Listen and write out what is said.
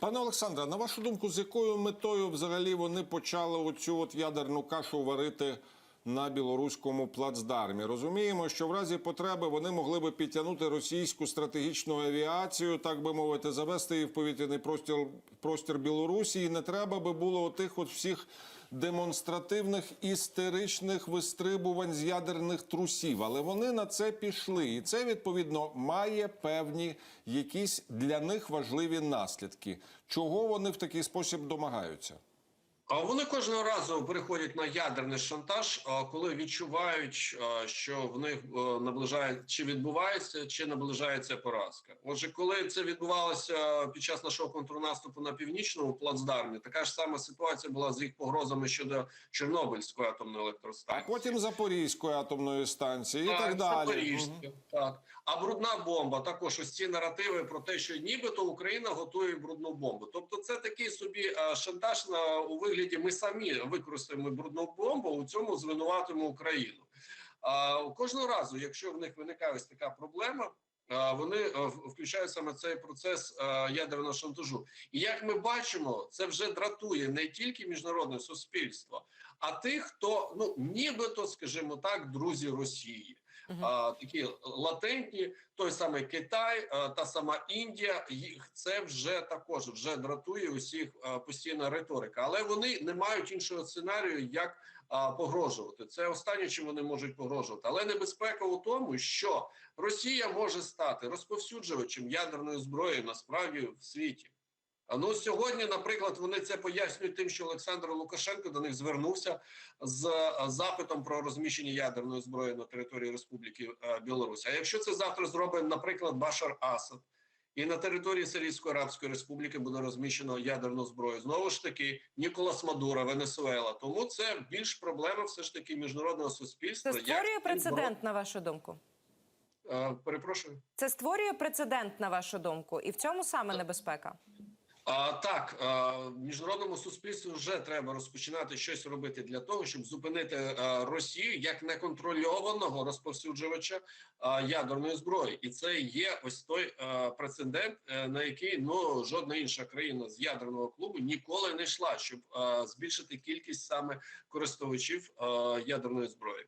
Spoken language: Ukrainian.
Пане Олександре, на вашу думку, з якою метою взагалі вони почали оцю от ядерну кашу варити на білоруському плацдармі? Розуміємо, що в разі потреби вони могли би підтягнути російську стратегічну авіацію, так би мовити, завести її в повітряний простір, простір Білорусі. І не треба би було отих от всіх демонстративних істеричних вистрибувань з ядерних трусів. Але вони на це пішли, і це відповідно має певні якісь для них важливі наслідки. Чого вони в такий спосіб домагаються? А вони кожного разу переходять на ядерний шантаж, а, коли відчувають, що в них е, наближає чи відбувається, чи наближається поразка. Отже, коли це відбувалося під час нашого контрнаступу на північному плацдармі, така ж сама ситуація була з їх погрозами щодо Чорнобильської атомної А електростанції. потім Запорізької атомної станції і так далі. Запорізьке, так. А брудна бомба також ось ці наративи про те, що нібито Україна готує брудну бомбу. Тобто, це такий собі е, шантаж на у вигляді. Ми самі використаємо брудну бомбу, у цьому звинуватимо Україну. А кожного разу, якщо в них виникає ось така проблема. Вони е, включають саме цей процес е, ядерного шантажу, і як ми бачимо, це вже дратує не тільки міжнародне суспільство, а тих, хто ну нібито, скажімо так, друзі Росії такі латентні, той самий Китай, та сама Індія, їх це вже також вже дратує усіх постійна риторика, але вони не мають іншого сценарію, як погрожувати. Це останнє, чим вони можуть погрожувати. Але небезпека у тому, що Росія може стати розповсюджувачем ядерної зброї насправді в світі. Ну сьогодні, наприклад, вони це пояснюють тим, що Олександр Лукашенко до них звернувся з е, запитом про розміщення ядерної зброї на території Республіки е, Білорусь. А якщо це завтра зробить, наприклад, Башар Асад, і на території Сирійської Арабської Республіки буде розміщено ядерну зброю, знову ж таки, Ніколас Мадуро, Венесуела. Тому це більш проблема все ж таки міжнародного суспільства. Це створює прецедент, на вашу думку? Е, Перепрошую. Це створює прецедент, на вашу думку, і в цьому саме небезпека. Так, міжнародному суспільству вже треба розпочинати щось робити для того, щоб зупинити а, Росію як неконтрольованого розповсюджувача ядерної зброї, і це є ось той а, прецедент, е, на який ну жодна інша країна з ядерного клубу ніколи не йшла, щоб збільшити кількість саме користувачів ядерної зброї.